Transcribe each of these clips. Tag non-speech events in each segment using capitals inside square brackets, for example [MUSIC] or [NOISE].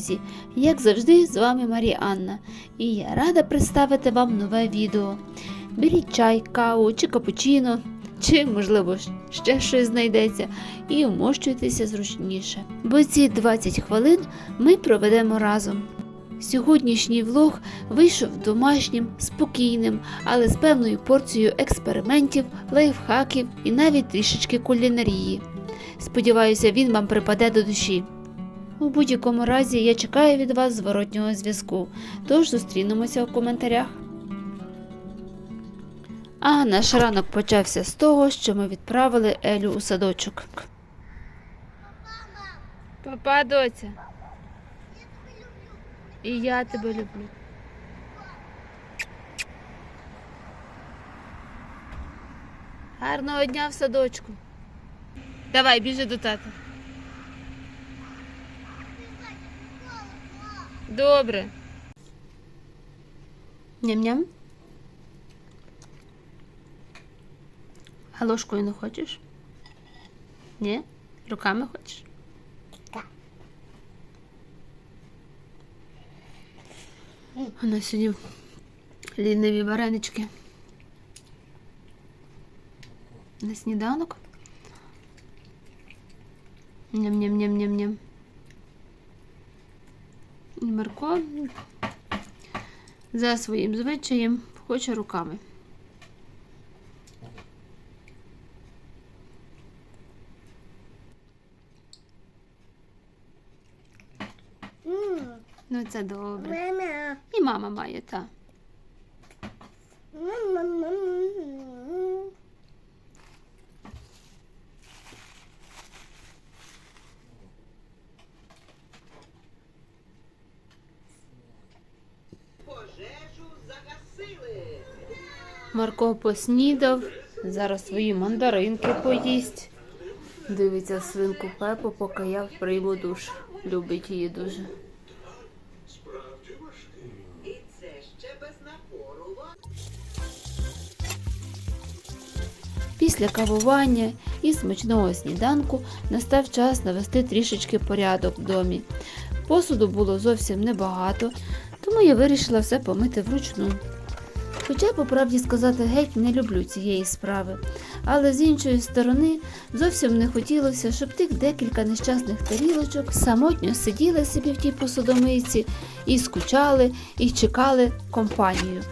друзі! Як завжди, з вами Марія і я рада представити вам нове відео. Беріть чай, каву чи капучино, чи, можливо, ще щось знайдеться, і вмощуйтеся зручніше. Бо ці 20 хвилин ми проведемо разом. Сьогоднішній влог вийшов домашнім, спокійним, але з певною порцією експериментів, лайфхаків і навіть трішечки кулінарії. Сподіваюся, він вам припаде до душі. У будь-якому разі я чекаю від вас зворотнього зв'язку, тож зустрінемося у коментарях. А наш ранок почався з того, що ми відправили Елю у садочок. Папа, доця. І я тебе люблю. Гарного дня в садочку. Давай, біжи до тата. Добре. Ням-ням. А ложкою не хочеш? Ні? Руками хочеш? Так. У нас сьогодні ліниві варенички. На сніданок. Ням-ням-ням-ням-ням. Марко за своїм звичаєм хоче руками. Ну це добре. І мама має, та. Марко поснідав, зараз свої мандаринки поїсть. Дивиться свинку Пепу, поки я прийму душ. Любить її дуже. Після кавування і смачного сніданку настав час навести трішечки порядок в домі. Посуду було зовсім небагато, тому я вирішила все помити вручну. Хоча, по правді сказати, геть не люблю цієї справи. Але з іншої сторони зовсім не хотілося, щоб тих декілька нещасних тарілочок самотньо сиділи собі в тій посудомийці і скучали, і чекали компанію.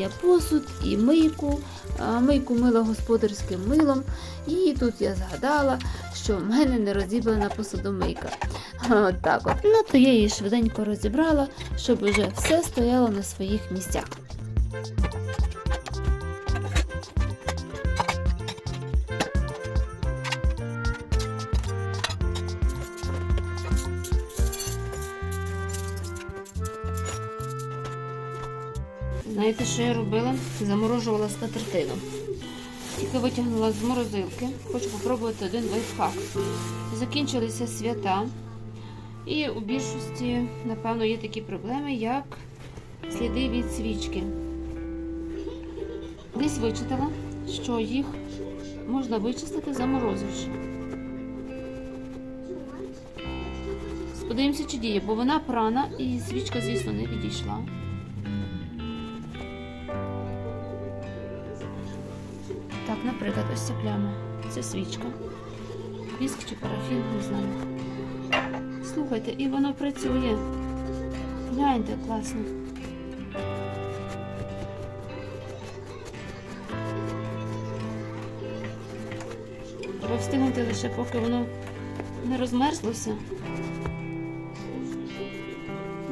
Я посуд і мийку, мийку мила господарським милом, і тут я згадала, що в мене не розібрана посудомийка. От так от. Ну то я її швиденько розібрала, щоб вже все стояло на своїх місцях. Знаєте, що я робила? Заморожувала скатертину. Тільки витягнула з морозилки. Хочу спробувати один лайфхак. Закінчилися свята. І у більшості, напевно, є такі проблеми, як сліди від свічки. Десь вичитала, що їх можна вичистити, заморозивши. Подивимося, чи діє, бо вона прана і свічка, звісно, не відійшла. Так, наприклад, ось ця пляма. Це свічка. Віск чи парафін, не знаю. Слухайте, і воно працює. Гляньте, класно. Треба встигнути лише поки воно не розмерзлося.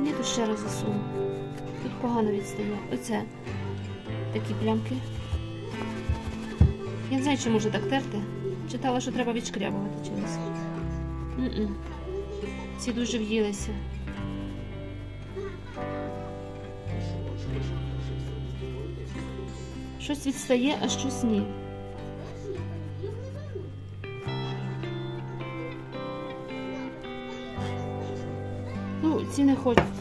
Ні, тут ще раз засуну. Тут погано відстає. Оце такі плямки. Я не знаю, чи можу так терти. Читала, що треба відшкрябувати через. М-м. Ці дуже в'їлися. Щось відстає, а щось ні. Ну, ці не хочуть.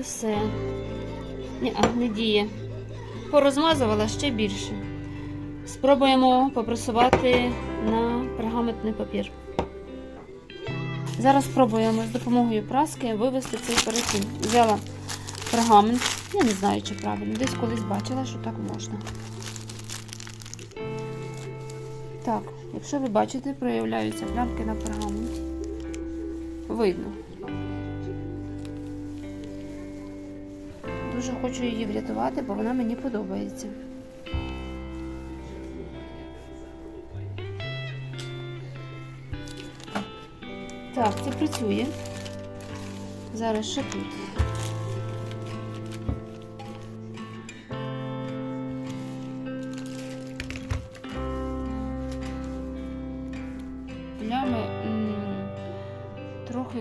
Все. Ні, а, не діє. Порозмазувала ще більше. Спробуємо попресувати на пергаментний папір. Зараз спробуємо з допомогою праски вивести цей перетин. Взяла пергамент. Я не знаю, чи правильно. Десь колись бачила, що так можна. Так, якщо ви бачите, проявляються плямки на пергаменті. Видно. Дуже хочу її врятувати, бо вона мені подобається. Так, це працює. Зараз ще тут.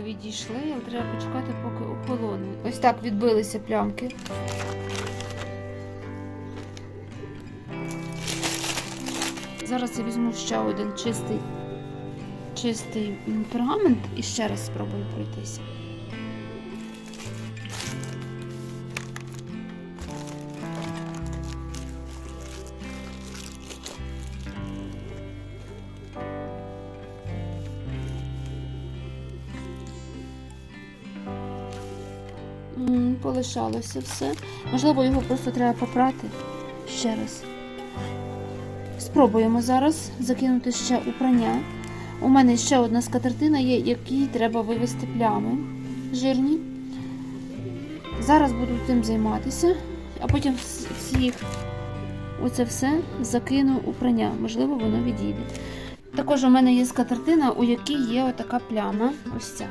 Відійшли, але треба почекати, поки охолоне. Ось так відбилися плямки. Зараз я візьму ще один чистий, чистий пергамент і ще раз спробую пройтися. М, Полишалося все. Можливо, його просто треба попрати ще раз. Спробуємо зараз закинути ще у прання. У мене ще одна скатертина є, якій треба вивести плями жирні. Зараз буду тим займатися, а потім всіх оце все закину у прання. Можливо, воно відійде. Також у мене є скатертина, у якій є отака пляма. Ось ця.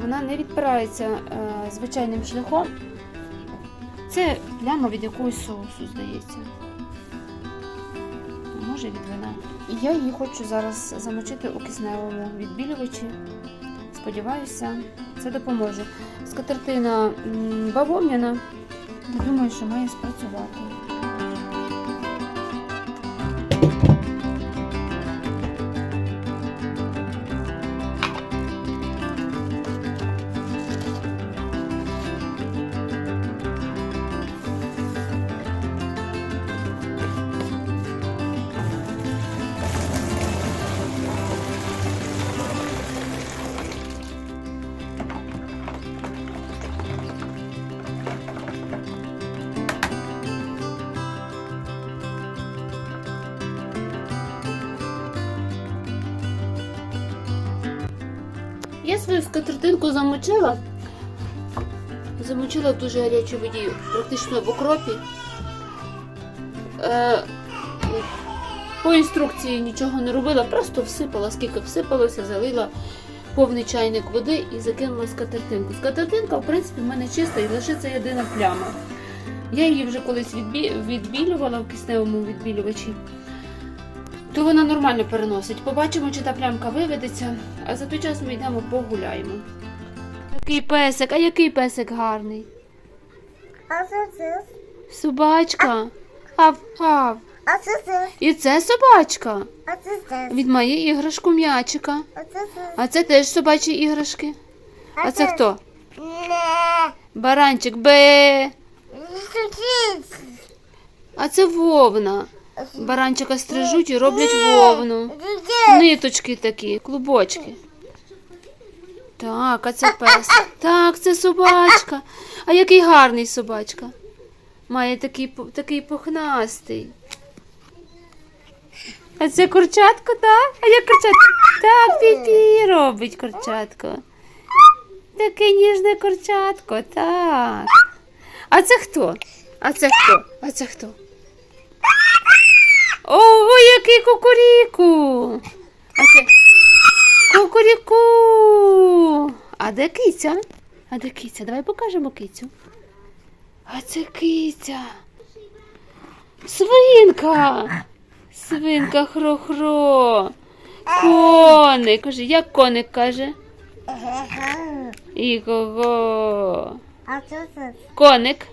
Вона не відпирається е, звичайним шляхом. Це пляма від якогось соусу, здається. Може від вина. І я її хочу зараз замочити у кисневому відбілювачі. Сподіваюся, це допоможе. Скатертина м, бавовняна. Я думаю, що має спрацювати. Я свою скатертинку замочила. Замочила в дуже гарячій воді, практично в окропі. Е, по інструкції нічого не робила, просто всипала, скільки всипалося, залила повний чайник води і закинула скатертинку. Скатертинка, в принципі, в мене чиста і лишиться єдина пляма. Я її вже колись відбі... відбілювала в кисневому відбілювачі то вона нормально переносить. Побачимо, чи та плямка виведеться, а за той час ми йдемо погуляємо. Який песик, а який песик гарний. А це це? Собачка. Гав, гав. А це це? І це собачка. А це це? Від моєї іграшку м'ячика. А це це? А це теж собачі іграшки. А це хто? Не. Баранчик Бе. А це вовна. Баранчика стрижуть і роблять вовну. Ниточки такі, клубочки. Так, а це пес. Так, це собачка. А який гарний собачка. Має такий, такий пухнастий. А це курчатко, так? А як курчатко? Так, піпі робить курчатко. Таке ніжне курчатко, так. А це хто? А це хто? А це хто? Ого, який кукуріку! А це кукуріку! А де киця? А де киця? Давай покажемо кицю. А це киця. Свинка! Свинка хро-хро. Коник. Каже, як коник каже? І кого? А це? Коник.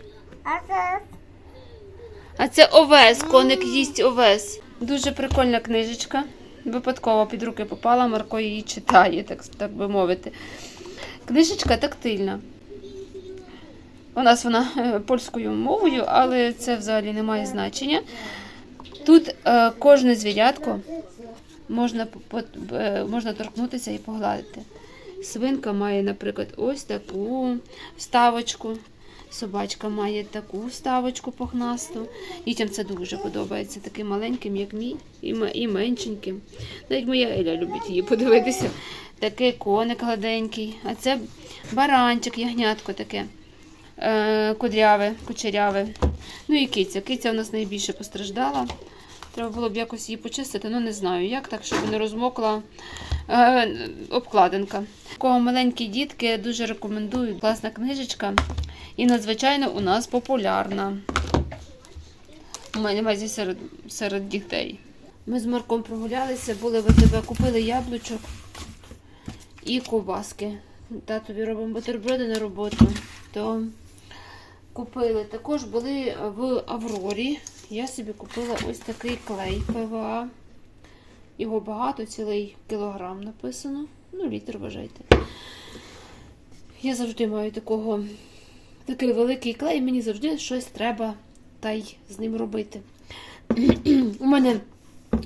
А це? Овес, коник їсть овес. Дуже прикольна книжечка. Випадково під руки попала, Марко її читає, так, так би мовити. Книжечка тактильна. У нас вона е, польською мовою, але це взагалі не має значення. Тут е, кожне звірятко можна, по- по- е, можна торкнутися і погладити. Свинка має, наприклад, ось таку вставочку. Собачка має таку вставочку пухнасту. Дітям це дуже подобається. Таким маленьким, як мій, і, меншеньким. Навіть моя Еля любить її подивитися. Такий коник гладенький. А це баранчик, ягнятко таке. Е, кудряве, кучеряве. Ну і киця. Киця у нас найбільше постраждала. Треба було б якось її почистити, ну не знаю як, так, щоб не розмокла е, обкладинка. Кого маленькі дітки дуже рекомендую. Класна книжечка. І надзвичайно у нас популярна. У мене майже серед, серед дітей. Ми з Марком прогулялися, були в АТБ, купили яблучок і ковбаски. Татові робимо бутерброди на роботу. То купили. Також були в Аврорі. Я собі купила ось такий клей ПВА. Його багато, цілий кілограм написано. Ну, літр вважайте. Я завжди маю такого, такий великий клей, мені завжди щось треба та й з ним робити. [CLEARS THROAT] У мене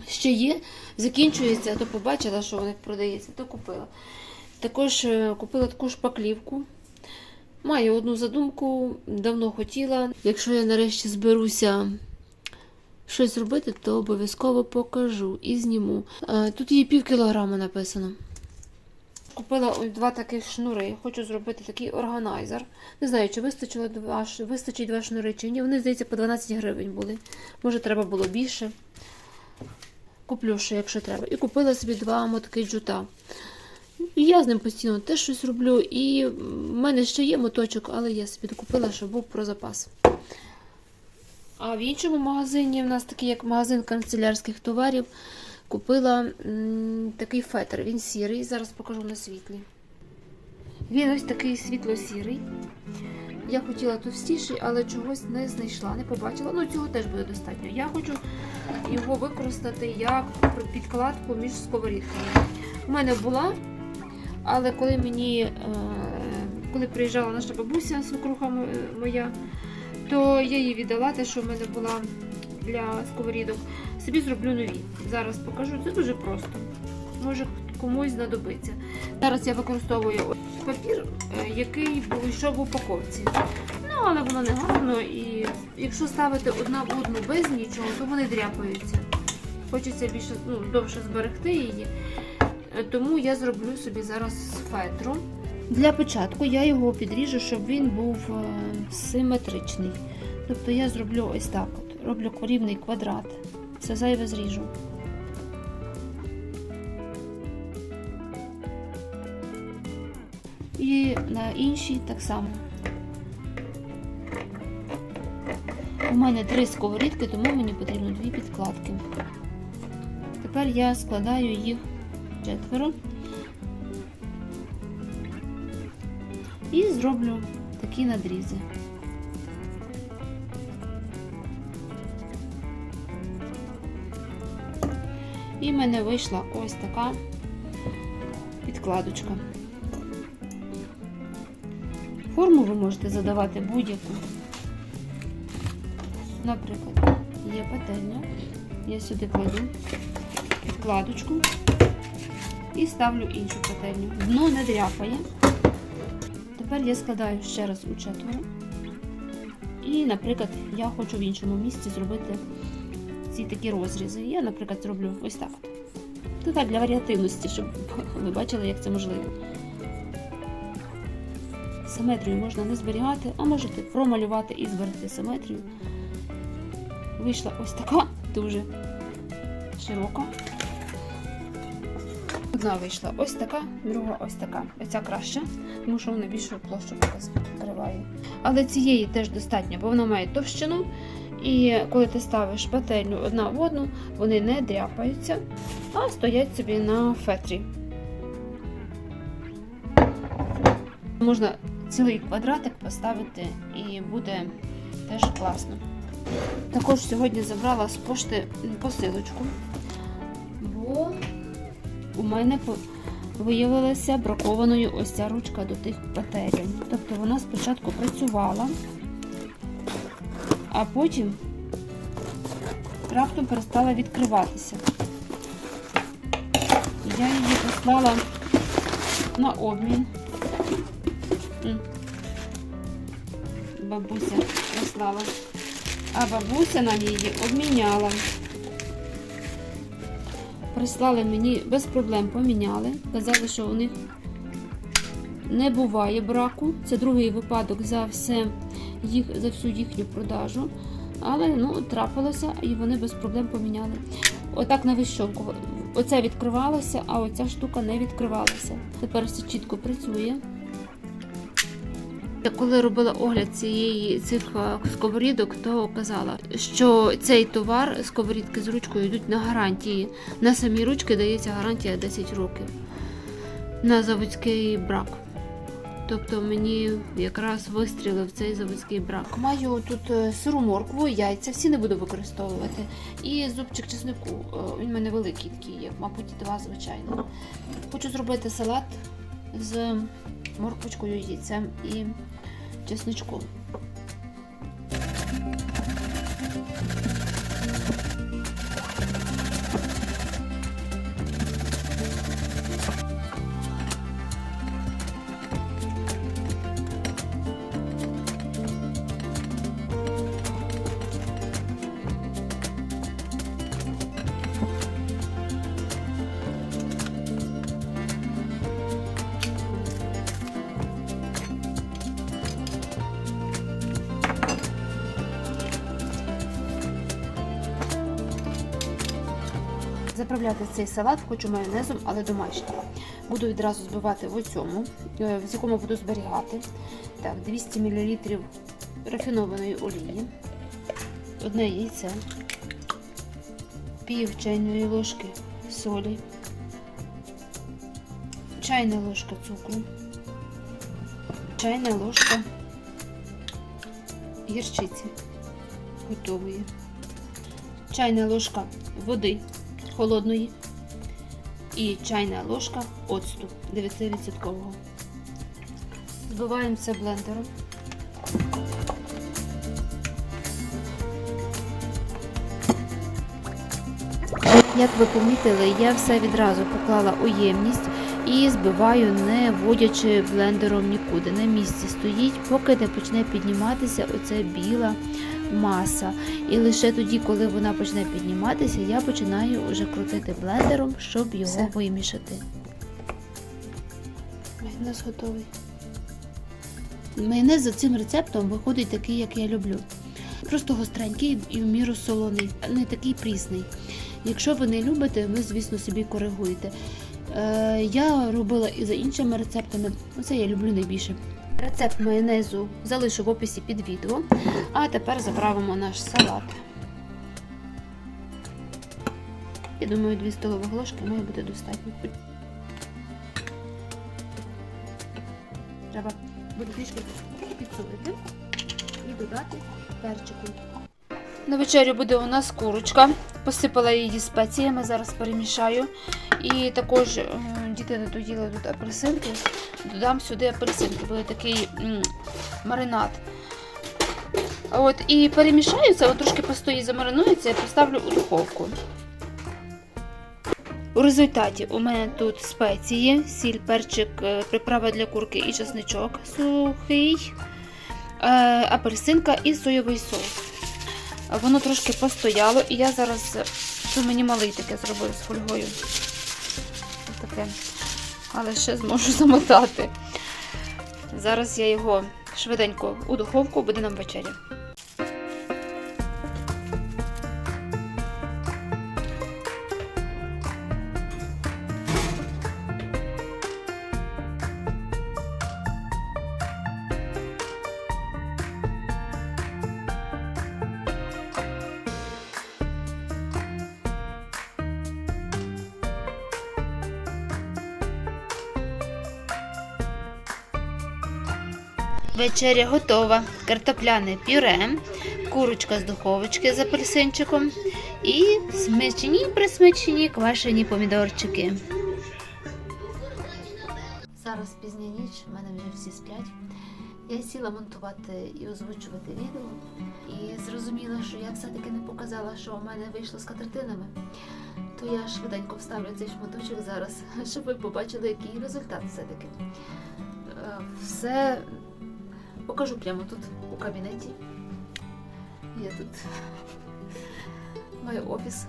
ще є, закінчується, то побачила, що них продається, то купила. Також е, купила таку шпаклівку. Маю одну задумку, давно хотіла. Якщо я нарешті зберуся щось робити, то обов'язково покажу і зніму. Е, Тут є пів кілограма написано. Купила ось два таких шнури. Хочу зробити такий органайзер. Не знаю, чи вистачило два, вистачить два шнури чи ні. Вони, здається, по 12 гривень були. Може, треба було більше. Куплю ще, якщо треба. І купила собі два мотки джута. І Я з ним постійно теж щось роблю. І в мене ще є моточок, але я собі докупила, щоб був про запас. А в іншому магазині, в нас такий як магазин канцелярських товарів, купила такий фетр. Він сірий, зараз покажу на світлі. Він ось такий світло-сірий. Я хотіла товстіший, але чогось не знайшла, не побачила. Ну, цього теж буде достатньо. Я хочу його використати як підкладку між сковорідками. У мене була, але коли мені, е, коли приїжджала наша бабуся, свекруха моя, то я їй віддала те, що в мене була для сковорідок. Собі зроблю нові. Зараз покажу. Це дуже просто. Може комусь знадобиться. Зараз я використовую папір, е, який був в упаковці. Ну, але воно не гарно і якщо ставити одна в одну без нічого, то вони дряпаються. Хочеться більше ну, довше зберегти її. Е, Тому я зроблю собі зараз фетру. Для початку я його підріжу, щоб він був е, симетричний. Тобто я зроблю ось так: от. роблю рівний квадрат. Все зайве зріжу. І на іншій так само. У мене три сковорідки, тому мені потрібно дві підкладки. Тепер я складаю їх четверо і зроблю такі надрізи. І в мене вийшла ось така підкладочка. Форму ви можете задавати будь-яку. Наприклад, є пательня. Я сюди кладу підкладочку і ставлю іншу пательню. Дно не дряпає. Тепер я складаю ще раз у четверо. І, наприклад, я хочу в іншому місці зробити ці такі розрізи. Я, наприклад, зроблю ось так. Це так для варіативності, щоб [LAUGHS] ви бачили, як це можливо. Симетрію можна не зберігати, а можете промалювати і зберегти симетрію. Вийшла ось така дуже широка. Одна вийшла ось така, друга ось така. Оця краща, тому що вона більшу площу покриває. Але цієї теж достатньо, бо вона має товщину. І коли ти ставиш пательню одна в одну, вони не дряпаються, а стоять собі на фетрі. Можна цілий квадратик поставити і буде теж класно. Також сьогодні забрала з пошти посилочку, бо у мене виявилася бракованою ось ця ручка до тих петель. Тобто вона спочатку працювала, а потім раптом перестала відкриватися. Я її послала на обмін. Бабуся прислала. А бабуся нам її обміняла. Прислали мені без проблем поміняли. Казали, що у них не буває браку. Це другий випадок за все їх, за всю їхню продажу. Але ну, трапилося і вони без проблем поміняли. Отак на вищовку. Оце відкривалося, а оця штука не відкривалася. Тепер все чітко працює. Я коли робила огляд цієї цих е, сковорідок, то казала, що цей товар сковорідки з ручкою йдуть на гарантії. На самі ручки дається гарантія 10 років на заводський брак. Тобто мені якраз вистрілив цей заводський брак. Маю тут е, сиру моркву, яйця, всі не буду використовувати. І зубчик чеснику. Е, Він в мене великий такий є, мабуть, два звичайно. Хочу зробити салат з морквочкою, яйцем і чесничком. Заправляти цей салат хочу майонезом, але домашнім. Буду відразу збивати в оцьому, е, в якому буду зберігати. Так, 200 мл рафінованої олії, одне яйце, пів чайної ложки солі, чайна ложка цукру, чайна ложка гірчиці готової, чайна ложка води холодної і чайна ложка оцту 9%. Збиваємо це блендером. Як ви помітили, я все відразу поклала у ємність і збиваю, не вводячи блендером нікуди. На місці стоїть, поки не почне підніматися оця біла маса. І лише тоді, коли вона почне підніматися, я починаю вже крутити блендером, щоб його вимішати. Майонез готовий. Майонез за цим рецептом виходить такий, як я люблю. Просто гостренький і в міру солоний, не такий прісний. Якщо ви не любите, ви, звісно, собі коригуєте. Е, я робила і за іншими рецептами. Оце я люблю найбільше. Рецепт майонезу залишу в описі під відео. А тепер заправимо наш салат. Я думаю, 2 столових ложки має бути достатньо. Треба буде трішки підсолити і додати перчику. На вечерю буде у нас курочка. Посипала її спеціями, зараз перемішаю. І також е, діти доїли тут апельсинки. Додам сюди апельсинки, буде такий м, маринад. От, і перемішаю це, от трошки постоїть, замаринується і поставлю у духовку. У результаті у мене тут спеції, сіль, перчик, е, приправа для курки і чесничок сухий, е, апельсинка і соєвий соус. Воно трошки постояло, і я зараз, це мені малий таке зробив з фольгою. Таке. Але ще зможу замотати. Зараз я його швиденько у духовку, буде нам вечеря. Вечеря готова. Картопляне пюре, курочка з духовочки з апельсинчиком і смачні присмачені квашені помідорчики. Зараз пізня ніч, в мене вже всі сплять. Я сіла монтувати і озвучувати відео, і зрозуміла, що я все-таки не показала, що у мене вийшло з катертинами. То я швиденько вставлю цей шматочок зараз, [LAUGHS] щоб ви побачили, який результат все-таки. Е, Все покажу прямо тут у кабінеті. Я тут маю офіс.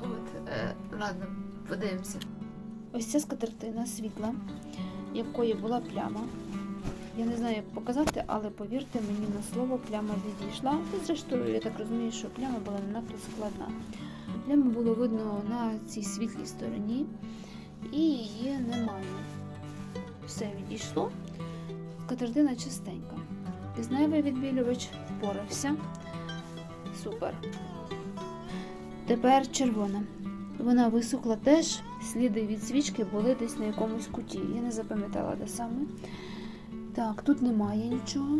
От, е, ладно, подивимося. Ось ця скатертина світла, якої була пляма. Я не знаю, як показати, але повірте мені на слово, пляма відійшла. І зрештою, я так розумію, що пляма була не надто складна. Пляму було видно на цій світлій стороні, і її немає. Все відійшло. Скатертина чистенька. Кисневий відбілювач впорався. Супер. Тепер червона. Вона висохла теж, сліди від свічки були десь на якомусь куті. Я не запам'ятала, де саме. Так, тут немає нічого.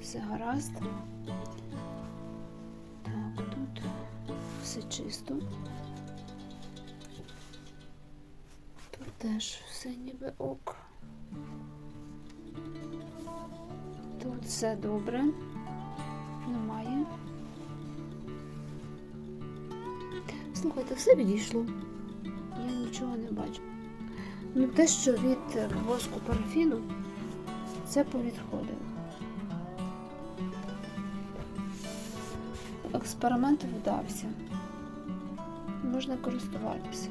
Все гаразд. Так, тут все чисто. Теж все ніби ок. Тут все добре. Немає. Слухайте, все відійшло. Я нічого не бачу. Ну, те, що від воску парафіну, це повідходило. Експеримент вдався. Можна користуватися.